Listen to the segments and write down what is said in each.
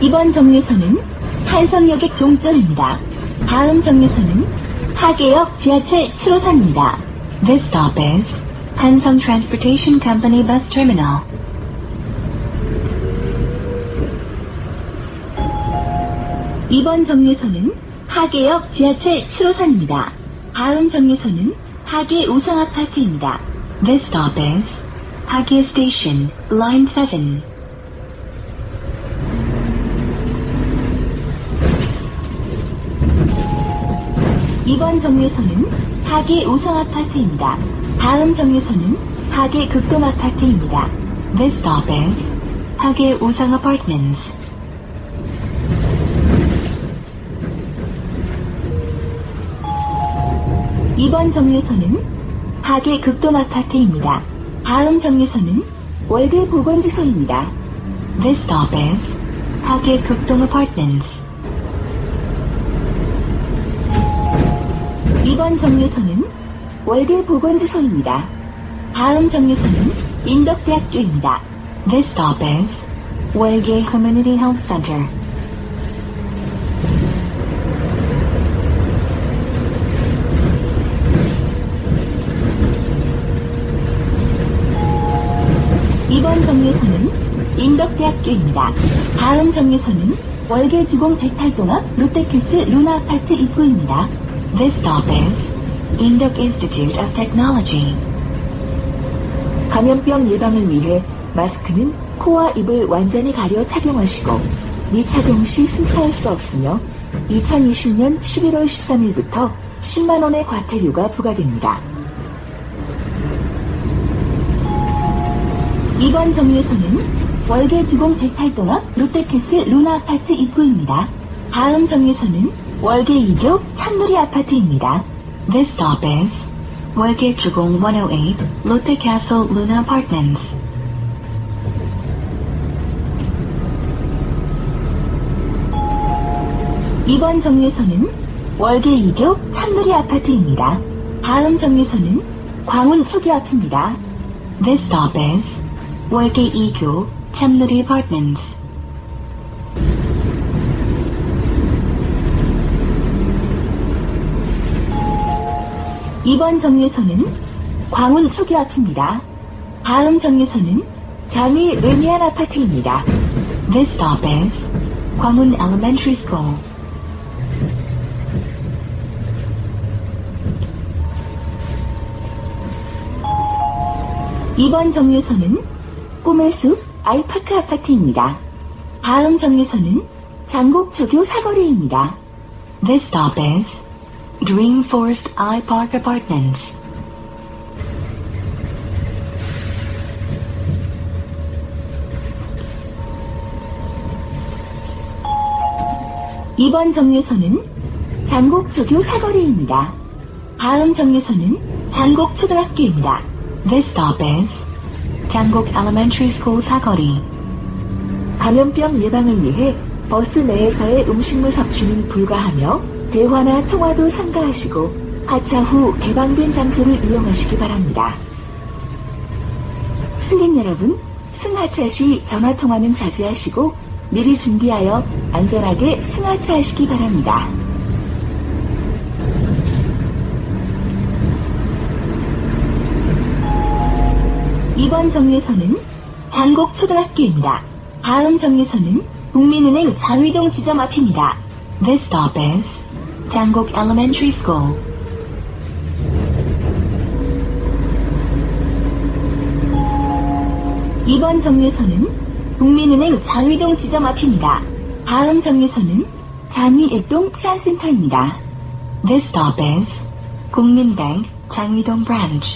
이번 정류소는 한성역의 종점입니다. 다음 정류소는 하계역 지하철 7호선입니다. This stop is Hansong Transportation Company Bus Terminal. 이번 정류소는 하계역 지하철 7호선입니다. 다음 정류소는 하계 우성 아파트입니다. This stop is Hagia Station, Line 7. 이번 정류소는 하계 우성 아파트입니다. 다음 정류소는 하계 극동 아파트입니다. This stop is Hagia Usang Apartments. 이번 정류소는 하계 극동 아파트입니다. 다음 정류소는 월계 보건지소입니다. This stop is Hagia Kukdong Apartments. 이번 정류소는 월계 보건지소입니다. 다음 정류소는 인덕대학교입니다. This stop is Wege Community Health Center. 이번 정류소는 인덕대학교입니다. 다음 정류소는 월계주공 108동합 롯데캐스 루나 아파트 입구입니다. This stop is Indok Institute of Technology. 감염병 예방을 위해 마스크는 코와 입을 완전히 가려 착용하시고 미착용 시 승차할 수 없으며 2020년 11월 13일부터 10만 원의 과태료가 부과됩니다. 이번 정류소는 월계 주공 108동합 롯데캐스 루나 아파트 입구입니다. 다음 정류소는 월계 2교 참누리 아파트입니다. This stop is Wege Jugong 108 Lotte Castle Luna Apartments. 이번 정류소는 월계 2교 참누리 아파트입니다. 다음 정류소는 광운 초기 앞입니다. This stop is Wege Ikyo Chamnuri Apartments. 이번 정류소는 광운 초기 앞입니다. 다음 정류소는 장위 레미안 아파트입니다. This stop is Gwangun Elementary School. 이번 정류소는 꿈의 숲 아이파크 아파트입니다. 다음 정류소는 장곡 초교 사거리입니다. This stop is Dream Forest I Park Apartments. 이번 정류소는 장곡 초교 사거리입니다. 다음 정류소는 장곡 초등학교입니다. This stop is Janggok Elementary School Sagori. 감염병 예방을 위해 버스 내에서의 음식물 섭취는 불가하며 대화나 통화도 삼가하시고 하차 후 개방된 장소를 이용하시기 바랍니다. 승객 여러분, 승하차 시 전화 통화는 자제하시고 미리 준비하여 안전하게 승하차하시기 바랍니다. 이번 정류소는 장곡 초등학교입니다. 다음 정류소는 국민은행 장위동 지점 앞입니다. This stop is Janggok Elementary School. 이번 정류소는 국민은행 장위동 지점 앞입니다. 다음 정류소는 장위 일동 치안센터입니다. This stop is Gungminbank Changmidong Branch.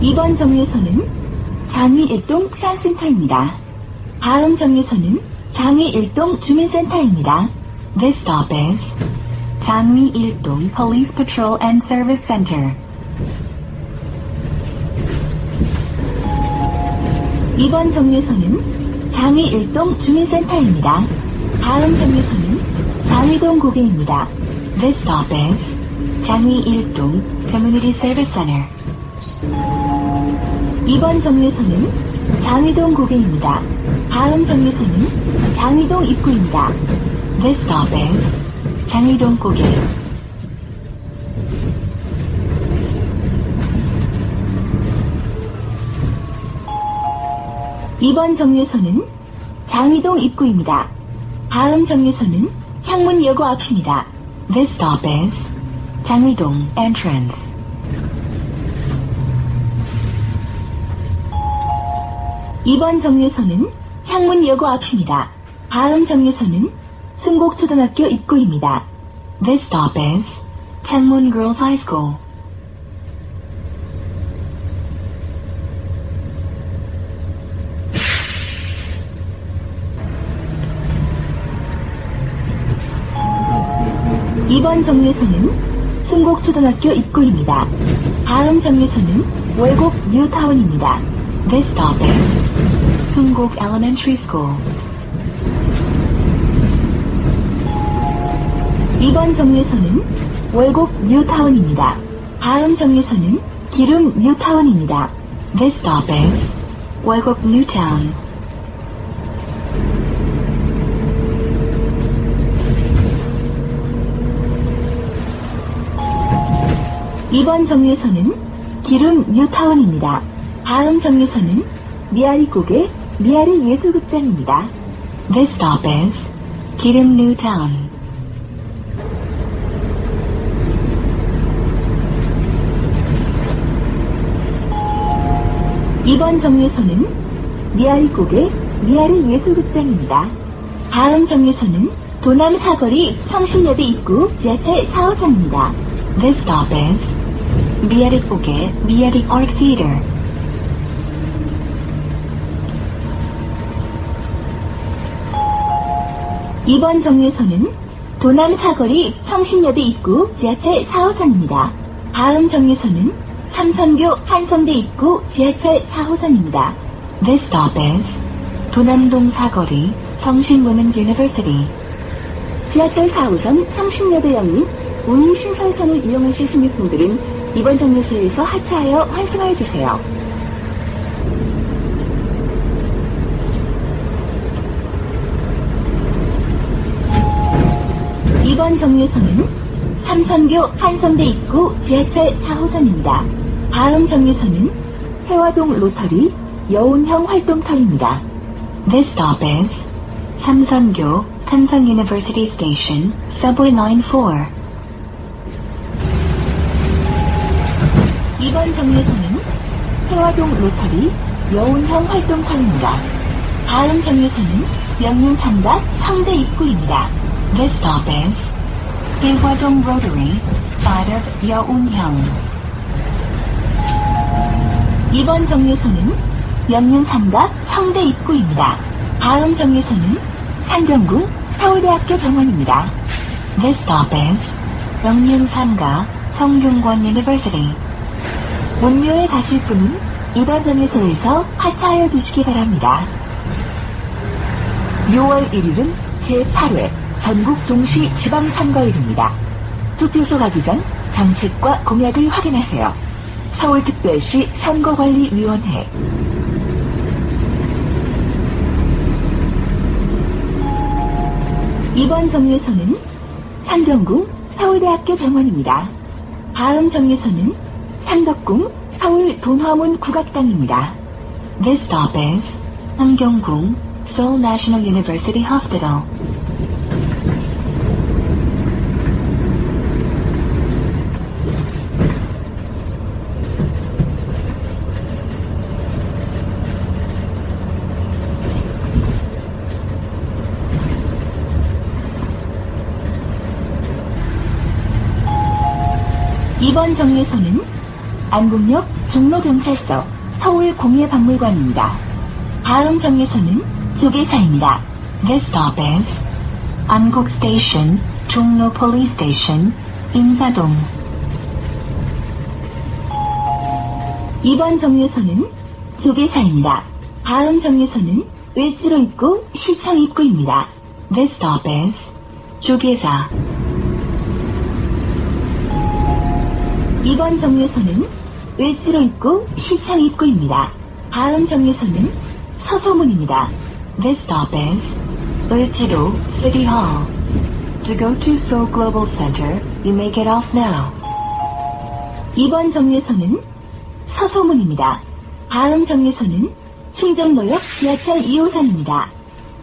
이번 정류소는 장위 일동 치안센터입니다. 다음 정류소는 장위 일동 주민센터입니다. This stop is Changmi Iltung Police Patrol and Service Center. 이번 정류소는 장위 일동 주민센터입니다. 다음 정류소는 장위동 고개입니다. This stop is Changmi Iltung Community Service Center. 이번 정류소는 장위동 고개입니다. 다음 정류소는 장위동 입구입니다. This stop is 장위동 고개. 이번 정류소는 장위동 입구입니다. 다음 정류소는 향문여고 앞입니다. This stop is 장위동 entrance. 이번 정류소는 향문여고 앞입니다. 다음 정류소는 순곡초등학교 입구입니다. This stop is 창문 Girls High School. 이번 정류소는 순곡초등학교 입구입니다. 다음 정류소는 월곡 뉴타운입니다. This stop is 순곡 Elementary School. 이번 정류소는 월곡 뉴타운입니다. 다음 정류소는 기름 뉴타운입니다. This stop is 월곡 Newtown. 이번 정류소는 기름 뉴타운입니다. 다음 정류소는 미아리곡의 미아리 예술극장입니다. This stop is 기름 Newtown. 이번 정류소는 미아리곡의 미아리 예술극장입니다. 다음 정류소는 도남 사거리 성신여대 입구 지하철 4호선입니다. This stop is 미아리 고개 미아리 Art Theater. 이번 정류소는 도남 사거리 성신여대 입구 지하철 4호선입니다. 다음 정류소는 삼선교 한성대 입구 지하철 4호선입니다. This stop is 도남동 사거리 성신 Women's University. 지하철 4호선 성신여대 역 및 우이 신설선을 이용하실 승객분들은 이번 정류소에서 하차하여 환승하여 주세요. 이번 정류소는 삼선교 한성대 입구 지하철 4호선입니다. 다음 정류소는 해화동 로터리 여운형 활동터입니다. This stop is 삼선교 삼성 University Station Subway Line 4. 이번 정류소는 해화동 로터리 여운형 활동터입니다. 다음 정류소는 명륜삼각 성대 입구입니다. This stop is 일화동 Rotary side of 여운형. 이번 정류소는 명륜삼각 성대 입구입니다. 다음 정류소는 창경구 서울대학교 병원입니다. This stop is 영륜삼가 성균관 University. 원묘에 가실 분은 이번 정류소에서 하차하여 주시기 바랍니다. 6월 1일은 제8회 전국 동시 지방선거일입니다. 투표소 가기 전 정책과 공약을 확인하세요. 서울특별시 선거관리위원회 이번 정류소는 창경궁 서울대학교 병원입니다. 다음 정류소는 창덕궁 서울 돈화문 국악당입니다. This stop is 함경궁 Seoul National University Hospital. 이번 정류소는 안국역 종로경찰서 서울공예박물관입니다. 다음 정류소는 조계사입니다. This stop is 안국 Station, 종로 Police Station, 인사동. 이번 정류소는 조계사입니다. 다음 정류소는 을지로 입구 시청 입구입니다. This stop is 주계사. 2번 정류소는 을지로 입구 시청 입구입니다. 다음 정류소는 서소문입니다. This stop is 을지로 City Hall. To go to Seoul Global Center, you may get off now. 2번 정류소는 서소문입니다. 다음 정류소는 충정로역 지하철 2호선입니다.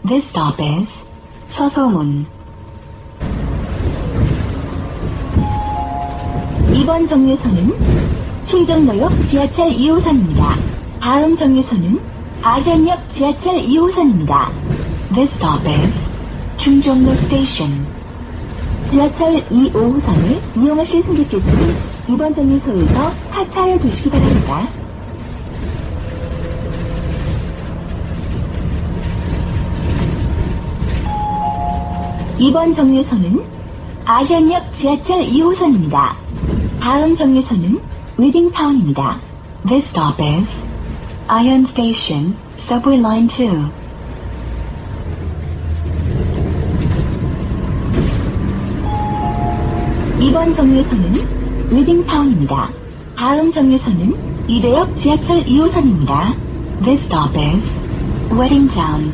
This stop is 서소문. 이번 정류소는 충정로역 지하철 2호선입니다. 다음 정류소는 아산역 지하철 2호선입니다. This stop is 충정로 Station. 지하철 2호선을 이용하실 승객께서는 이번 정류소에서 하차해 주시기 바랍니다. 이번 정류소는 아산역 지하철 2호선입니다. 다음 정류소는 웨딩타운입니다. This stop is Ion Station, Subway Line 2. 이번 정류소는 웨딩타운입니다. 다음 정류소는 이대역 지하철 2호선입니다. This stop is Wedding Town.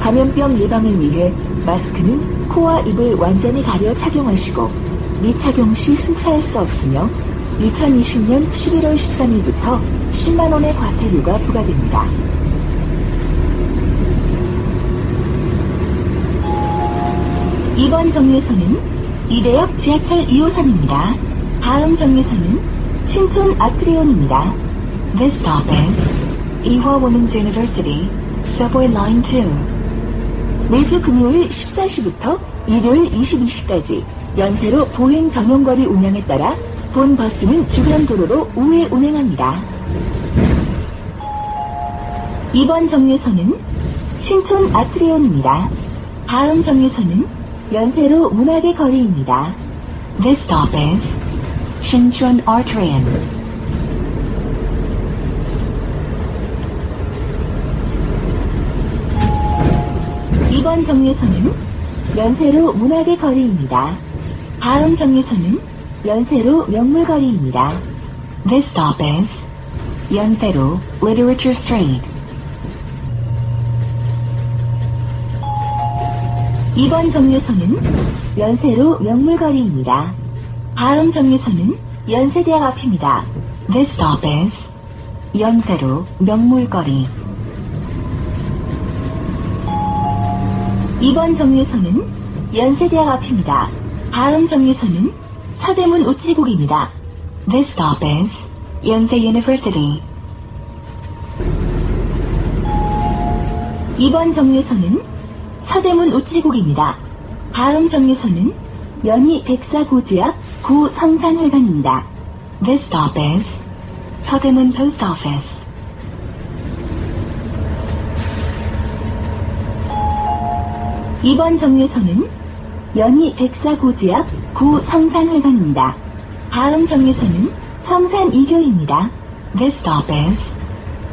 감염병 예방을 위해 마스크는 코와 입을 완전히 가려 착용하시고 미착용 시 승차할 수 없으며 2020년 11월 13일부터 10만원의 과태료가 부과됩니다. 이번 정류소는 이대역 지하철 2호선입니다. 다음 정류소는 신촌 아트리온입니다. This stop is Ewha Women's University, Subway Line 2. 매주 금요일 14시부터 일요일 22시까지 연세로 보행 전용거리 운영에 따라 본 버스는 주변 도로로 우회 운행합니다. 이번 정류소는 신촌 아트리온입니다. 다음 정류소는 연세로 문학의 거리입니다. This stop is Shinchon Artrian. 이번 정류소는 연세로 문학의 거리입니다. 다음 정류소는 연세로 명물거리입니다. This stop is Yonseiru Literature Street. 이번 정류소는 연세로 명물거리입니다. 다음 정류소는 연세대학 앞입니다. This stop is Yonseiru 명물거리. 이번 정류소는 연세대학 앞입니다. 다음 정류소는 서대문 우체국입니다. This stop is Yonsei University. 이번 정류소는 서대문 우체국입니다. 다음 정류소는 연희 백사고주역 구성산회관입니다. This stop is 서대문 Post Office. 이번 정류소는 연희 백사고주역 구성산회관입니다. 다음 정류소는 성산 2교입니다. This stop is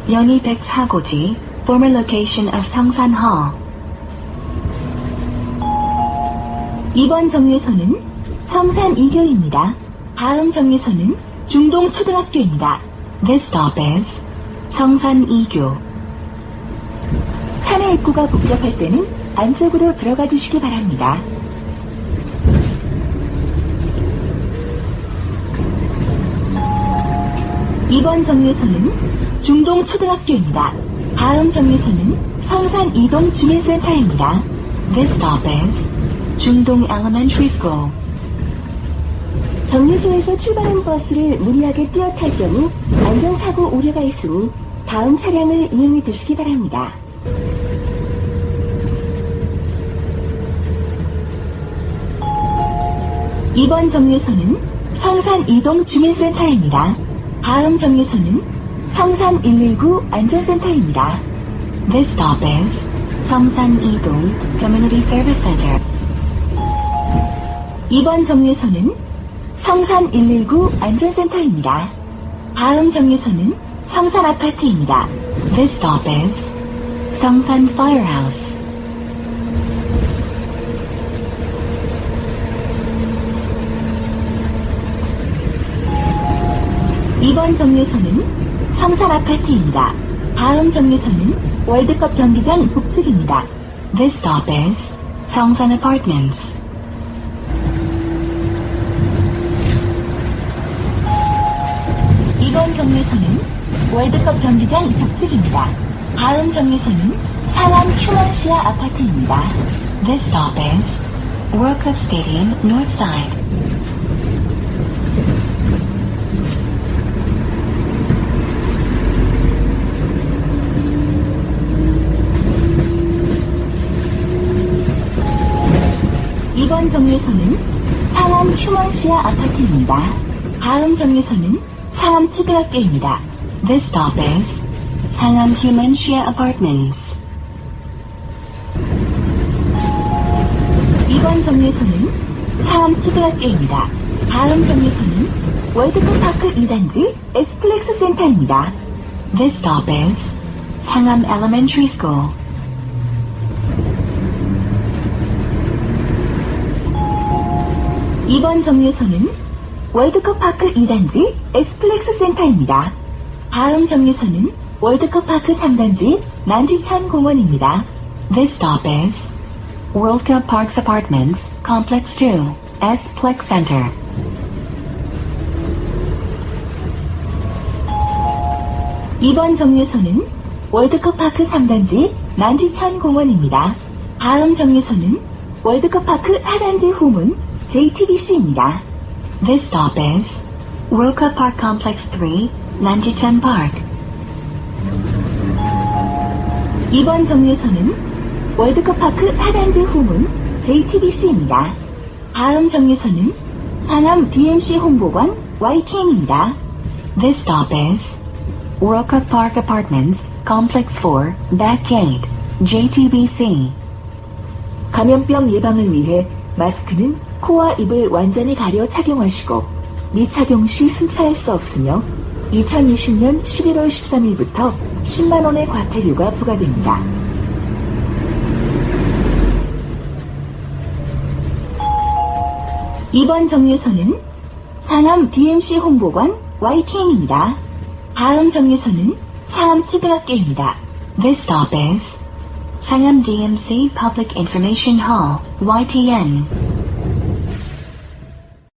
Yeongi Sagoji, former location of Hall. 이번 정류소는 성산 2교입니다. 다음 정류소는 중동 초등학교입니다. This stop is Songsan Igyo. 차내 입구가 복잡할 때는 안쪽으로 들어가 주시기 바랍니다. 이번 정류소는 중동 초등학교입니다. 다음 정류소는 성산 이동 주민센터입니다. This stop is Jungdong Elementary School. 정류소에서 출발한 버스를 무리하게 뛰어 탈 경우 안전사고 우려가 있으니 다음 차량을 이용해 주시기 바랍니다. 이번 정류소는 성산 이동 주민센터입니다. 다음 정류소는 성산 119 안전센터입니다. This stop is Songsan Idong Community Service Center. 이번 정류소는 성산 119 안전센터입니다. 다음 정류소는 성산 아파트입니다. This stop is Songsan Firehouse. 이번 정류소는 성산 아파트입니다. 다음 정류소는 월드컵 경기장 북측입니다. This stop is Songsan Apartments. 이번 정류소는 월드컵 경기장 북측입니다. 다음 정류소는 상암 휴먼시아 아파트입니다. This stop is World Cup Stadium North Side. 이번 정류소는 상암 휴먼시아 아파트입니다. 다음 정류소는 상암 초등학교입니다. This stop is Sangam Humanshia Apartments. 이번 정류소는 상암 초등학교입니다. 다음 정류소는 월드컵 파크 2단지 에스플렉스 센터입니다. This stop is Sangam Elementary School. 이번 정류소는 월드컵 파크 2단지 에스플렉스 센터입니다. 다음 정류소는 월드컵 파크 3단지 난지천 공원입니다. This stop is World Cup Parks Apartments, Complex 2, S Plex Center. 이번 정류소는 월드컵 파크 3단지 난지천 공원입니다. 다음 정류소는 월드컵 파크 4단지 후문 JTBC입니다. This stop is World Cup Park Complex 3, Nanjichan Park. 이번 정류소는 월드컵 파크 4단지 후문 JTBC입니다. 다음 정류소는 상암 DMC 홍보관 YTN입니다. This stop is World Cup Park Apartments, Complex 4, Back Gate, JTBC. 감염병 예방을 위해 마스크는 코와 입을 완전히 가려 착용하시고 미착용 시 승차할 수 없으며 2020년 11월 13일부터 10만 원의 과태료가 부과됩니다. 이번 정류소는 상암 DMC 홍보관 YTN입니다. 다음 정류소는 상암 초등학교입니다. This stop is Sangam DMC Public Information Hall, YTN.